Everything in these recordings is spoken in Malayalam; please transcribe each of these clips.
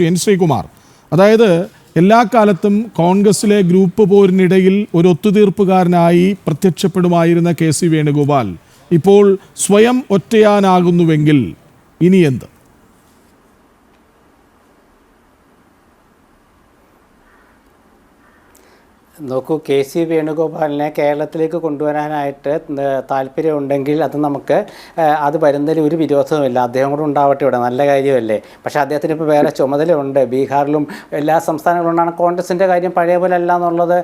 എൻ. ശ്രീകുമാർ. അതായത് എല്ലാ കാലത്തും കോൺഗ്രസിലെ ഗ്രൂപ്പ് പോരിനിടയിൽ ഒരു ഒത്തുതീർപ്പുകാരനായി പ്രത്യക്ഷപ്പെടുമായിരുന്ന കെ. സി. വേണുഗോപാൽ. ഇപ്പോൾ സ്വയം ഒറ്റയാനാകുന്നുവെങ്കിൽ ഇനി എന്ത്? നോക്കൂ കെ സി വേണുഗോപാലിനെ കേരളത്തിലേക്ക് കൊണ്ടുവരാനായിട്ട് താല്പര്യമുണ്ടെങ്കിൽ അത് നമുക്ക് അത് വരുന്നതിൽ ഒരു വിരോധവുമില്ല. അദ്ദേഹം കൂടെ ഉണ്ടാവട്ടെ ഇവിടെ നല്ല കാര്യമല്ലേ? പക്ഷേ അദ്ദേഹത്തിന് ഇപ്പോൾ വേറെ ചുമതലയുണ്ട്. ബീഹാറിലും എല്ലാ സംസ്ഥാനങ്ങളുണ്ടാണ് കോൺഗ്രസിന്റെ കാര്യം പഴയ പോലെ അല്ല എന്നുള്ളത്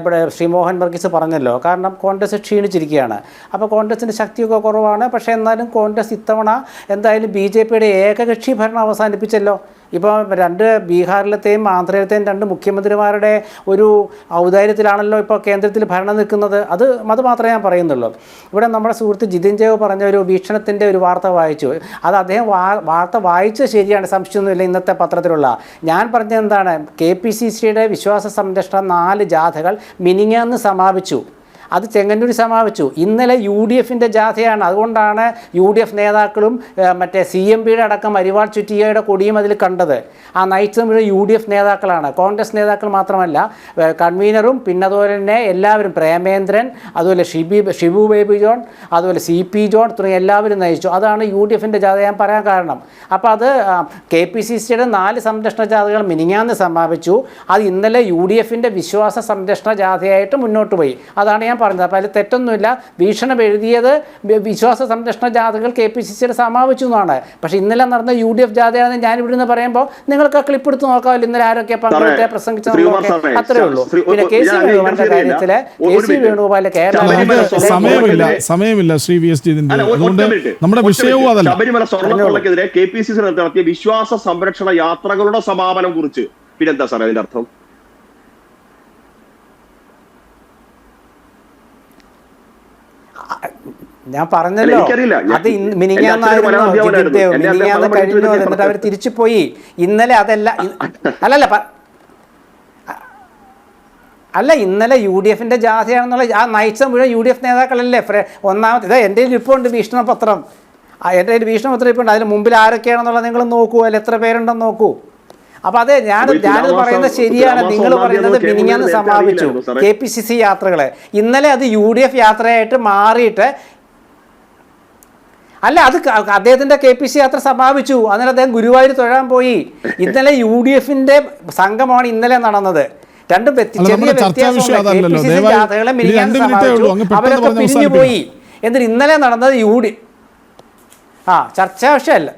ഇവിടെ ശ്രീ മോഹൻ വർഗീസ് പറഞ്ഞല്ലോ. കാരണം കോൺഗ്രസ് ക്ഷീണിച്ചിരിക്കുകയാണ്. അപ്പോൾ കോൺഗ്രസിന്റെ ശക്തിയൊക്കെ കുറവാണ്. പക്ഷേ എന്നാലും കോൺഗ്രസ് ഇത്തവണ എന്തായാലും ബി ജെ പിയുടെ ഏകകക്ഷി ഭരണം അവസാനിപ്പിച്ചല്ലോ. ഇപ്പോൾ രണ്ട് ബീഹാറിലത്തെയും ആന്ധ്രയിലത്തെയും രണ്ട് മുഖ്യമന്ത്രിമാരുടെ ഒരു ഔദാര്യത്തിലാണല്ലോ ഇപ്പോൾ കേന്ദ്രത്തിൽ ഭരണം നിൽക്കുന്നത്. അത് അത് മാത്രമേ ഞാൻ പറയുന്നുള്ളൂ. ഇവിടെ നമ്മുടെ സുഹൃത്ത് ജിതിൻ ജേവ് പറഞ്ഞ ഒരു വീക്ഷണത്തിന്റെ ഒരു വാർത്ത വായിച്ചു. അത് അദ്ദേഹം വാർത്ത വായിച്ചത് ശരിയാണ് സംശയമൊന്നുമില്ല ഇന്നത്തെ പത്രത്തിലുള്ള. ഞാൻ പറഞ്ഞത് എന്താണ്? കെ പി സി സിയുടെ വിശ്വാസ സംരക്ഷണ നാല് ജാഥകൾ മിനിങ്ങാന്ന് സമാപിച്ചു. അത് ചെങ്ങന്നൂർ സമാപിച്ചു ഇന്നലെ യു ഡി എഫിന്റെ ജാഥയാണ്. അതുകൊണ്ടാണ് യു ഡി എഫ് നേതാക്കളും മറ്റേ സി എം പിയുടെ അടക്കം അരിവാൾ ചുറ്റിയയുടെ കൊടിയും അതിൽ കണ്ടത്. ആ നയിച്ചത് മുഴുവൻ യു ഡി എഫ് നേതാക്കളാണ്. കോൺഗ്രസ് നേതാക്കൾ മാത്രമല്ല കൺവീനറും പിന്നെ അതുപോലെ തന്നെ എല്ലാവരും പ്രേമേന്ദ്രൻ അതുപോലെ ഷിബി ഷിബു ബേബി ജോൺ അതുപോലെ സി പി ജോൺ തുടങ്ങിയ എല്ലാവരും നയിച്ചു. അതാണ് യു ഡി എഫിന്റെ ജാഥ ഞാൻ പറയാൻ കാരണം. അപ്പോൾ അത് കെ പി സി സിയുടെ നാല് സംരക്ഷണ ജാഥകൾ മിനിങ്ങാന്ന് സമാപിച്ചു. അത് ഇന്നലെ യു ഡി എഫിന്റെ വിശ്വാസ സംരക്ഷണ ജാഥയായിട്ട് മുന്നോട്ട് പോയി. അതാണ് ഞാൻ പറഞ്ഞത്. അപ്പോൾ അതിൽ തെറ്റൊന്നുമില്ല. വീക്ഷണം എഴുതിയത് വിശ്വാസ സംരക്ഷണ ജാഥകൾ കെ പി സി സിയുടെ സമാപിച്ചു എന്നാണ്. പക്ഷേ ഇന്നലെ നടന്ന യു ഡി എഫ് ജാഥയാണെന്ന് ഞാൻ ഇവിടെ നിന്ന് പറയുമ്പോൾ നിങ്ങൾക്ക് ആ ക്ലിപ്പ് എടുത്ത് നോക്കാമല്ലോ. ഇന്നലെ ആരൊക്കെ പങ്കെടുത്ത പ്രസംഗിച്ച അത്രേ ഉള്ളൂ. പിന്നെ കെ സി വേണുഗോപാലിന്റെ. കാര്യത്തിൽ കെ സി. വേണുഗോപാലിന്റെ കേരള സമയമില്ല സമയമില്ല ശ്രീ വി എസ് ജിതിന്റെ അതുകൊണ്ട് നമ്മുടെ ഒറ്റ വിഷയവും അതല്ല. ശബരിമല സ്വർണക്കൊള്ളക്കെതിരെ കെ പി സി സി നടത്തിയ വിശ്വാസ സംരക്ഷണ യാത്രകളുടെ സമാപനം കുറിച്ച്. പിന്നെന്താ സാറേ അതിന്റെ അർത്ഥം? ഞാൻ പറഞ്ഞല്ലോ. അത് മിനിങ്ങാന്നായിരുന്നു മിനിങ്ങാന്ന് കഴിഞ്ഞു എന്നിട്ട് അവർ തിരിച്ചു പോയി ഇന്നലെ അതല്ല അല്ലല്ല അല്ല ഇന്നലെ യു ഡി എഫിന്റെ ജാഥയാണെന്നുള്ള ആ നയിച്ച മുഴുവൻ യു ഡി എഫ് നേതാക്കളല്ലേ? ഫ്രെ- ഒന്നാമത്തെ ഇതാ എന്റെ ഇരിപ്പുണ്ട് വീക്ഷണപത്രം എന്റെ കയ്യിൽ വീക്ഷണപത്രം ഇപ്പോൾ ഉണ്ട്. അതിന് മുമ്പിൽ ആരൊക്കെയാണെന്നുള്ളത് നിങ്ങൾ നോക്കൂ. അതിൽ എത്ര പേരുണ്ടെന്ന് നോക്കൂ. അപ്പൊ അതെ ഞാൻ ഞാനിത് പറയുന്നത് ശരിയാണ്. നിങ്ങൾ പറയുന്നത് മിനിങ്ങാന്ന് സമാപിച്ചു. കെ പി സി സി യാത്രകളെ. ഇന്നലെ അത് യു ഡി എഫ് യാത്രയായിട്ട് മാറിയിട്ട് അല്ല അത് അദ്ദേഹത്തിന്റെ കെ പി സി യാത്ര സമാപിച്ചു. അന്നേരം അദ്ദേഹം ഗുരുവായൂർ തൊഴാൻ പോയി. ഇന്നലെ യു ഡി എഫിന്റെ സംഘമാണ് ഇന്നലെ നടന്നത്. രണ്ടും ചെറിയ അവരൊക്കെ പിരിഞ്ഞു പോയി. എന്നിട്ട് ഇന്നലെ നടന്നത് യു ഡി ആ ചർച്ചാ വിഷയമല്ല.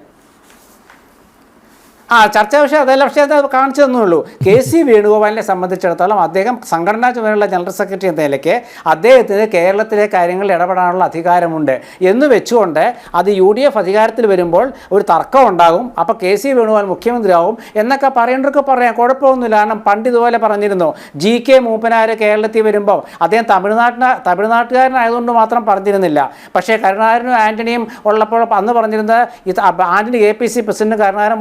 ആ ചർച്ചാ വിഷയം അതല്ല പക്ഷേ അത് കാണിച്ചു തന്നുള്ളൂ. കെ സി വേണുഗോപാലിനെ സംബന്ധിച്ചിടത്തോളം അദ്ദേഹം സംഘടനാ ചുമതലയുള്ള ജനറൽ സെക്രട്ടറി എന്ന നിലയ്ക്ക് അദ്ദേഹത്തിന് കേരളത്തിലെ കാര്യങ്ങളിൽ ഇടപെടാനുള്ള അധികാരമുണ്ട്. എന്ന് വെച്ചുകൊണ്ട് അത് യു ഡി എഫ് അധികാരത്തിൽ വരുമ്പോൾ ഒരു തർക്കം ഉണ്ടാകും. അപ്പോൾ കെ സി വേണുഗോപാൽ മുഖ്യമന്ത്രിയാവും എന്നൊക്കെ പറയേണ്ടവർക്ക് പറയാം. കുഴപ്പമൊന്നുമില്ല. കാരണം പണ്ട് ഇതുപോലെ പറഞ്ഞിരുന്നു. ജി കെ മൂപ്പനാർ കേരളത്തിൽ വരുമ്പോൾ അദ്ദേഹം തമിഴ്നാട്ടിന തമിഴ്നാട്ടുകാരനായതുകൊണ്ട് മാത്രം പറഞ്ഞിരുന്നില്ല. പക്ഷേ കരുണാകരനും ആന്റണിയും ഉള്ളപ്പോൾ അന്ന് പറഞ്ഞിരുന്നത് Antony A P C president Karunakaran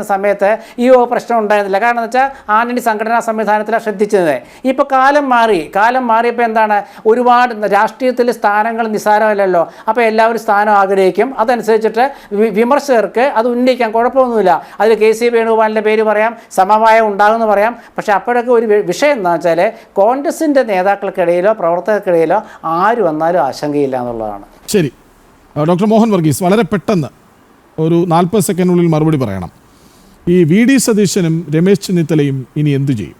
മുഖ്യമന്ത്രിയായിരുന്ന സമയത്ത് ഈ പ്രശ്നം ഉണ്ടായിരുന്നില്ല. കാരണം എന്ന് വെച്ചാൽ ആന്റണി സംഘടനാ സംവിധാനത്തിലാണ് ശ്രദ്ധിച്ചത് ഇപ്പോൾ കാലം മാറി കാലം മാറിയപ്പോൾ എന്താണ്? ഒരുപാട് രാഷ്ട്രീയത്തിൽ സ്ഥാനങ്ങൾ നിസ്സാരമല്ലല്ലോ. അപ്പോൾ എല്ലാവരും സ്ഥാനം ആഗ്രഹിക്കും. അതനുസരിച്ചിട്ട് വിമർശകർക്ക് അത് ഉന്നയിക്കാം. കുഴപ്പമൊന്നുമില്ല. അതിൽ കെ സി വേണുഗോപാലിന്റെ പേര് പറയാം. സമവായം ഉണ്ടാകുമെന്ന് പറയാം. പക്ഷേ അപ്പോഴൊക്കെ ഒരു വിഷയം എന്താ വെച്ചാൽ കോൺഗ്രസിന്റെ നേതാക്കൾക്കിടയിലോ പ്രവർത്തകർക്കിടയിലോ ആര് വന്നാലും ആശങ്കയില്ല എന്നുള്ളതാണ്. ശരി. ഡോക്ടർ മോഹൻ വർഗീസ് വളരെ പെട്ടെന്ന് ഒരു നാൽപ്പത് സെക്കൻഡിനുള്ളിൽ മറുപടി പറയണം. ഈ വി ഡി സതീശനും രമേശ് ചെന്നിത്തലയും ഇനി എന്തു ചെയ്യും?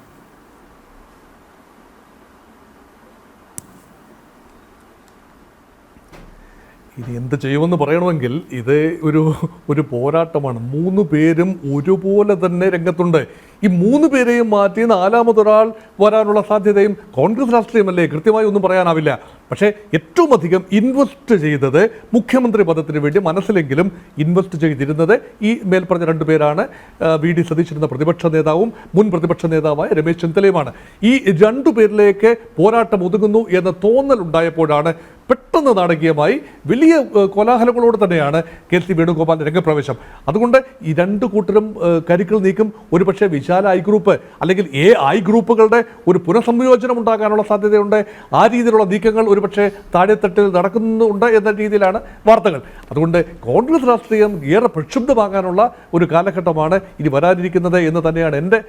ഇനി എന്ത് ചെയ്യുമെന്ന് പറയണമെങ്കിൽ ഇത് ഒരു ഒരു പോരാട്ടമാണ്. മൂന്ന് പേരും ഒരുപോലെ തന്നെ രംഗത്തുണ്ട്. ഈ മൂന്ന് പേരെയും മാറ്റി നാലാമതൊരാൾ വരാനുള്ള സാധ്യതയും കോൺഗ്രസ് രാഷ്ട്രീയമല്ലേ? കൃത്യമായി ഒന്നും പറയാനാവില്ല. പക്ഷേ ഏറ്റവും അധികം ഇൻവെസ്റ്റ് ചെയ്തത് മുഖ്യമന്ത്രി പദത്തിന് വേണ്ടി മനസ്സിലെങ്കിലും ഇൻവെസ്റ്റ് ചെയ്തിരുന്നത് ഈ മേൽപ്പറഞ്ഞ രണ്ടു പേരാണ്. ആ, വി ഡി സതീശിരുന്ന പ്രതിപക്ഷ നേതാവും മുൻ പ്രതിപക്ഷ നേതാവായ രമേശ് ചെന്നിത്തലയുമാണ്. ഈ രണ്ടു പേരിലേക്ക് പോരാട്ടം ഒതുങ്ങുന്നു എന്ന തോന്നൽ ഉണ്ടായപ്പോഴാണ് പെട്ടെന്ന് നാടകീയമായി വലിയ കോലാഹലങ്ങളോട് തന്നെയാണ് കെ സി വേണുഗോപാൽ രംഗപ്രവേശം. അതുകൊണ്ട് ഈ രണ്ട് കൂട്ടരും കരുക്കൾ നീക്കും. ഒരുപക്ഷെ വിശാല ഐ ഗ്രൂപ്പ് അല്ലെങ്കിൽ എ ഐ ഗ്രൂപ്പുകളുടെ ഒരു പുനഃസംയോജനം ഉണ്ടാകാനുള്ള സാധ്യതയുണ്ട്. ആ രീതിയിലുള്ള നീക്കങ്ങൾ ഒരുപക്ഷെ താഴെത്തട്ടിൽ നടക്കുന്നുണ്ട് എന്ന രീതിയിലാണ് വാർത്തകൾ. അതുകൊണ്ട് കോൺഗ്രസ് രാഷ്ട്രീയം ഏറെ പ്രക്ഷുബ്ധമാകാനുള്ള ഒരു കാലഘട്ടമാണ് ഇനി വരാനിരിക്കുന്നത് എന്ന് തന്നെയാണ് എന്റെ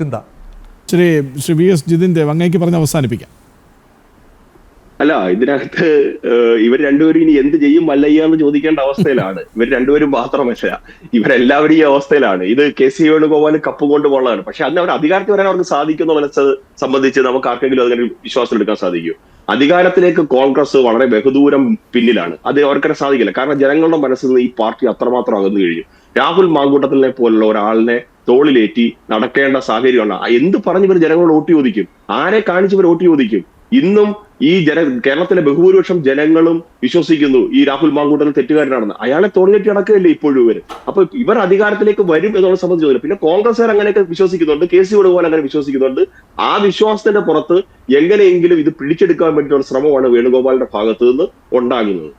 ചിന്ത. ശ്രീ ശ്രീ വി എസ് ജിതിൻ ദേവ് അങ്ങേക്ക് പറഞ്ഞ് അവസാനിപ്പിക്കാം. അല്ല ഇതിനകത്ത് ഇവർ രണ്ടുപേരും ഇനി എന്ത് ചെയ്യും മല്ലയ്യ എന്ന് ചോദിക്കേണ്ട അവസ്ഥയിലാണ്. ഇവർ രണ്ടുപേരും മാത്രമല്ല ഇവരെല്ലാവരും ഈ അവസ്ഥയിലാണ്. ഇത് കെ സി വേണുഗോപാൽ കപ്പ് കൊണ്ട് പോകാനാണ് പക്ഷെ അന്ന് അവർ അധികാരത്തിൽ വരാൻ അവർക്ക് സാധിക്കുന്ന മനസ്സ് സംബന്ധിച്ച് നമുക്ക് ആർക്കെങ്കിലും അതിനൊരു വിശ്വാസം എടുക്കാൻ സാധിക്കും അധികാരത്തിലേക്ക് കോൺഗ്രസ് വളരെ ബഹുദൂരം പിന്നിലാണ്. അത് അവർക്കത് സാധിക്കില്ല. കാരണം ജനങ്ങളുടെ മനസ്സിൽ നിന്ന് ഈ പാർട്ടി അത്രമാത്രം അകന്നു കഴിഞ്ഞു. രാഹുൽ മാങ്കൂട്ടത്തിനെ പോലുള്ള ഒരാളിനെ തോളിലേറ്റി നടക്കേണ്ട സാഹചര്യമാണ്. എന്ത് പറഞ്ഞു ഇവർ ജനങ്ങളോട് വോട്ട് ചോദിക്കും? ആരെ കാണിച്ച് ഇവർ വോട്ട് ചോദിക്കും? ഇന്നും ഈ ജന കേരളത്തിലെ ബഹുഭൂരിപക്ഷം ജനങ്ങളും വിശ്വസിക്കുന്നു ഈ രാഹുൽ മാങ്കൂട്ടൻ തെറ്റുകാരനാണെന്ന്. അയാളെ തോന്നിയിട്ട് നടക്കുകയല്ലേ ഇപ്പോഴും ഇവർ അപ്പൊ ഇവർ അധികാരത്തിലേക്ക് വരും എന്നുള്ള സംബന്ധിച്ച് പിന്നെ കോൺഗ്രസ്സുകാർ അങ്ങനെയൊക്കെ വിശ്വസിക്കുന്നുണ്ട് കെ സി വേണുഗോപാൽ അങ്ങനെ വിശ്വസിക്കുന്നുണ്ട്. ആ വിശ്വാസത്തിന്റെ പുറത്ത് എങ്ങനെയെങ്കിലും ഇത് പിടിച്ചെടുക്കാൻ വേണ്ടിയിട്ടുള്ള ശ്രമമാണ് വേണുഗോപാലിന്റെ ഭാഗത്ത് നിന്ന് ഉണ്ടാകുന്നത്.